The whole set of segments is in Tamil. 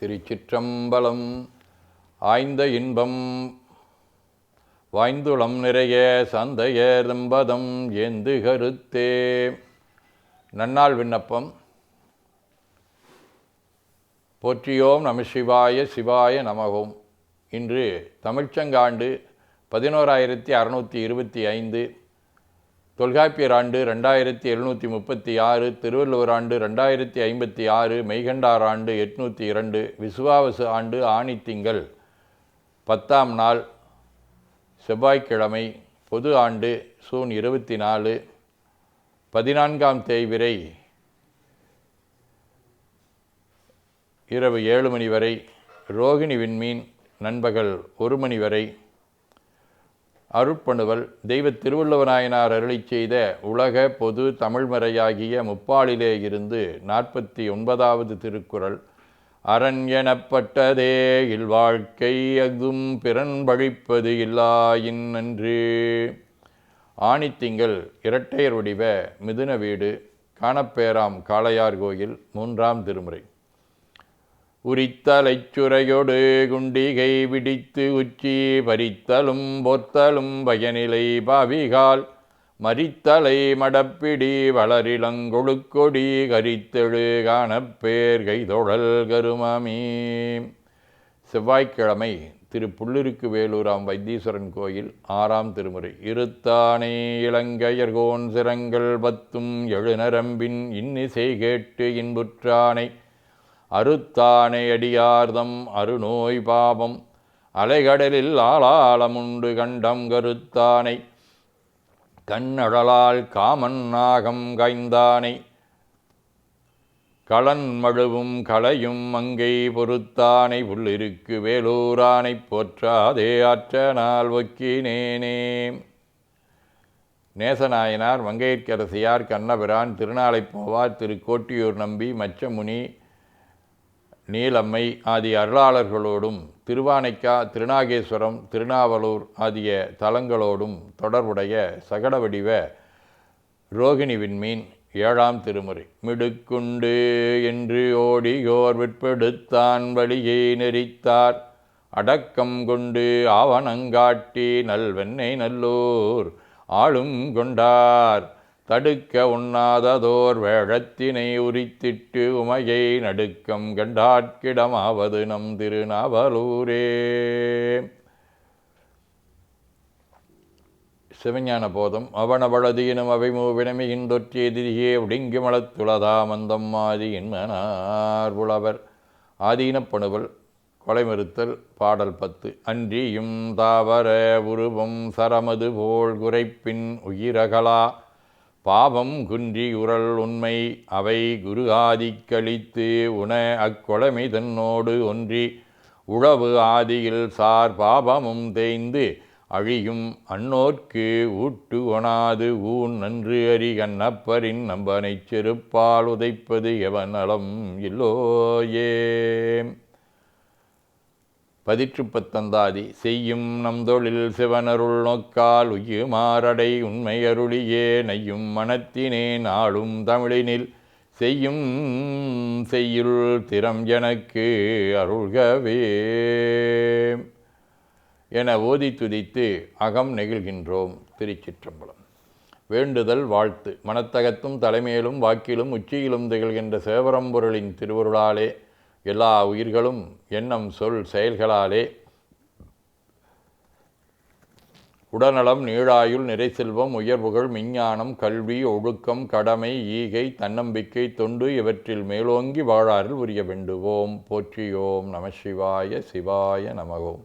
திருச்சிற்றம்பலம் ஆய்ந்த இன்பம் வாய்ந்துளம் நிறைய சந்தையர் தம்பதம் ஏந்து கருத்தே. நன்னாள் விண்ணப்பம். போற்றியோம் நம சிவாய சிவாய நமகோம். இன்று தமிழ்ச்சங்காண்டு பதினோராயிரத்தி அறுநூற்றி இருபத்தி ஐந்து. தொல்காப்பியர் ஆண்டு ரெண்டாயிரத்தி எழுநூற்றி முப்பத்தி ஆறு திருவள்ளுவர் ஆண்டு ரெண்டாயிரத்தி ஐம்பத்தி ஆறு மெய்கண்டார் ஆண்டு எட்நூற்றி இரண்டு விசுவாவசு ஆண்டு ஆணித்திங்கள் பத்தாம் நாள் செவ்வாய்க்கிழமை பொது ஆண்டு சூன் இருபத்தி நாலு பதினான்காம் தேய்விரை இரவு ஏழு மணி வரை ரோகிணி விண்மீன் நண்பகல் ஒரு மணி வரை அருட்பணுவல் தெய்வ திருவள்ளுவநாயனார் அருளிச் செய்த உலக பொது தமிழ்மறையாகிய முப்பாளிலே இருந்து நாற்பத்தி ஒன்பதாவது திருக்குறள். அரண் எனப்பட்டதே இல்வாழ்க்கை அஃதும் பிறன் பழிப்பது இல்லாயின் நன்று ஆணித்திங்கள் இரட்டையர் வடிவ மிதுன வீடு காணப்பேராம் காளையார் கோயில் மூன்றாம் திருமுறை. உரித்தலைச் சுரையொடு குண்டிகை விடித்து உச்சி பறித்தலும் பொத்தலும் பயனிலை பாவிகால். மரித்தலை மடப்பிடி வளரிளங்கொழுக்கொடி கரித்தெழு காணப்பேர் கைதொழல் கருமமீ. செவ்வாய்க்கிழமை திரு புள்ளிருக்கு வேலூராம் வைத்தீஸ்வரன் கோயில் ஆறாம் திருமுறை. இருத்தானே இளங்கையர்கோன் சிரங்கள் பத்தும் எழுநரம்பின் இன்னிசை கேட்டு இன்புற்றானை. அறுத்தானை அடியார்தம் அருநோய் பாபம் அலைகடலில் ஆளாளமுண்டு கண்டம் கருத்தானை. கண்ணடலால் காமன் நாகம் காய்ந்தானை. களன் மழுவும் களையும் மங்கை பொறுத்தானை. உள்ளிருக்கு வேலூரானைப் போற்றாதே ஆற்ற நாள் ஒக்கினேனே. நேசநாயனார் மங்கையர்க்கரசியார் கண்ணபிரான் திருநாளைப் போவார் திரு கோட்டியூர் நம்பி மச்சமுனி நீலம்மை ஆகிய அருளாளர்களோடும் திருவானைக்கா திருநாகேஸ்வரம் திருநாவலூர் ஆகிய தலங்களோடும் தொடர்புடைய சகட வடிவ ரோகிணி விண்மீன் ஏழாம் திருமுறை. மிடுக்குண்டு என்று ஓடியோர் விற்பெடுத்தான் வழியை நெறித்தார். அடக்கம் கொண்டு ஆவணங்காட்டி நல்வெண்ணை நல்லோர் ஆளும் கொண்டார். தடுக்க உண்ணாததோர் வேழத்தினை உரித்திட்டு உமையை நடுக்கம் கண்டாட்கிடமாவது நம் திருநாவலூரே. சிவஞான போதம் அவனவளதீனும் அவை மூவினமையின் தொற்றியதிரியே ஒடுங்கி மலத்துளதா மந்தம் ஆதி என்னார் புலவர் ஆதீனப்பணுவல் கொலைமறுத்தல் பாடல் பத்து. அன்றியும் தாவர உருவம் சரமது போல் குறைப்பின் உயிரகலா. பாவம் குன்றி உரல் உண்மை அவை குரு ஆதிக்களித்து உண அக்கொடமை தன்னோடு ஒன்றி உழவு ஆதியில் சார் பாபமும் தேய்ந்து அழியும் அன்னோர்க்கு ஊட்டு ஒணாது ஊன் நன்று அறி கண்ணப்பரின் நம்பனைச் செருப்பால் உதைப்பது எவன் நலம் இல்லோயே. பதிற்று பத்தந்தாதி செய்யும் நம் தொழில் சிவனருள் நோக்கால் உயுமாரடை உண்மை அருளியே நையும் மனத்தினே நாளும் தமிழினில் செய்யும் செய்யுள் திறம் எனக்கு அருள்கவே. என ஓதி துதித்து அகம் நெகிழ்கின்றோம் திருச்சிற்றம்பலம். வேண்டுதல் வாழ்த்து. மனத்தகத்தும் தலைமையிலும் வாக்கிலும் உச்சியிலும் திகழ்கின்ற சேவரம்பொருளின் திருவருளாலே எல்லா உயிர்களும் எண்ணம் சொல் செயல்களாலே உடல்நலம் நீழாயுள் நிறை செல்வம் உயர்வுகள் விஞ்ஞானம் கல்வி ஒழுக்கம் கடமை ஈகை தன்னம்பிக்கை தொண்டு இவற்றில் மேலோங்கி வாழாறில் உரிய வேண்டுவோம். போற்றியோம். நம சிவாய சிவாய நமகோம்.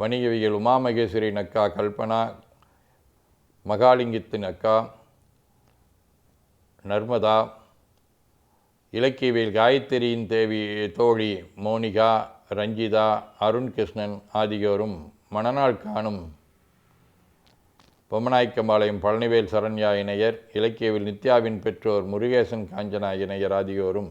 வணிகவியல் உமாமகேஸ்வரின் அக்கா கல்பனா மகாலிங்கத்தின் அக்கா நர்மதா இலக்கியவியல் காயத்ரியின் தேவி தோழி மோனிகா ரஞ்சிதா அருண் கிருஷ்ணன் ஆகியோரும் மணநாள் காணும் பொம்மநாய்க்கம்பாளையம் பழனிவேல் சரண்யா இணையர் இலக்கியவில் நித்யாவின் பெற்றோர் முருகேசன் காஞ்சனா இணையர் ஆகியோரும்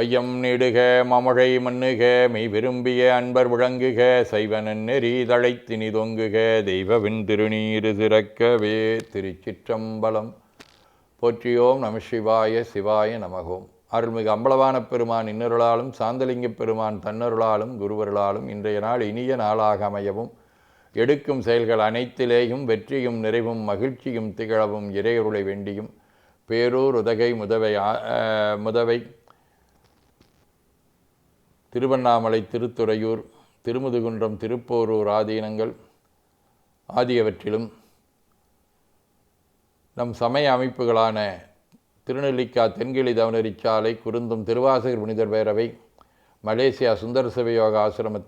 வையம் நெடுக மமழை மண்ணுக மெய் விரும்பிய அன்பர் விளங்குக சைவனன் நெறி தழைத்தினி தொங்குக தெய்வவின் திருநீரு சிறக்கவே திருச்சிற்றம்பலம். போற்றியோம் நம சிவாய சிவாய நமகோம் அருள்மிகு அம்பலவான பெருமான் இன்னருளாலும் சாந்தலிங்க பெருமான் தன்னருளாலும் குருவருளாலும் இன்றைய நாள் இனிய நாளாக அமையவும். எடுக்கும் செயல்கள் அனைத்திலேயும் வெற்றியும் நிறைவும் மகிழ்ச்சியும் திகழவும் இறையருளை வேண்டியும். பேரூர் உதகை முதவை ஆ, முதவை திருவண்ணாமலை திருத்துறையூர் திருமுதுகுன்றம் திருப்போரூர் ஆதீனங்கள் ஆகியவற்றிலும் நம் சமய அமைப்புகளான திருநெல்லிக்கா தென்கிளி தவனரிச்சாலை குருந்தும் திருவாசகர் புனிதர் பேரவை மலேசியா சுந்தர சிவயோக ஆசிரம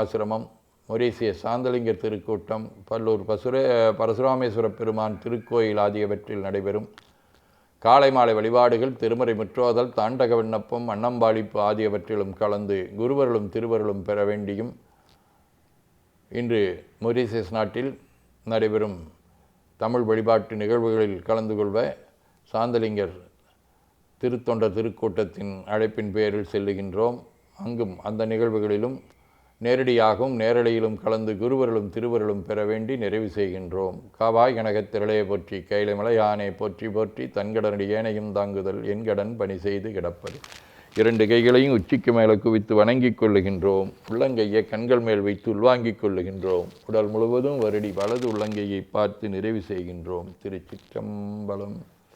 ஆசிரமம் மொரீசிய சாந்தலிங்கர் திருக்கூட்டம் பல்லூர் பசுர பரசுராமேஸ்வர பெருமான் திருக்கோயில் ஆகியவற்றில் நடைபெறும். காலை மாலை வழிபாடுகள் திருமறை முற்றோதல் தாண்டக விண்ணப்பம் அன்னம்பாளிப்பு ஆகியவற்றிலும் கலந்து குருவர்களும் திருவருளும் பெற வேண்டியும் இன்று மொரீசியஸ் நாட்டில் நடைபெறும் தமிழ் வழிபாட்டு நிகழ்வுகளில் கலந்து கொள்வ சாந்தலிங்கர் திருத்தொண்ட திருக்கூட்டத்தின் அழைப்பின் பேரில் செல்லுகின்றோம். அங்கும் அந்த நிகழ்வுகளிலும் நேரடியாகவும் நேரலையிலும் கலந்து குருவர்களும் திருவருளும் பெற வேண்டி நிறைவு செய்கின்றோம். காவாய் கனகத் திரளைய போற்றி கைலை மலையானே போற்றி போற்றி தன்கடனடி ஏனையும் தாங்குதல் என்கடன் பணி செய்து கிடப்பது. இரண்டு கைகளையும் உச்சிக்கு மேலே குவித்து வணங்கிக் கொள்ளுகின்றோம். உள்ளங்கையை கண்கள் மேல் வைத்து உள்வாங்கிக் கொள்ளுகின்றோம். உடல் முழுவதும் வருடி வலது உள்ளங்கையை பார்த்து நிறைவு செய்கின்றோம். திருச்சிற்றம்பலம்.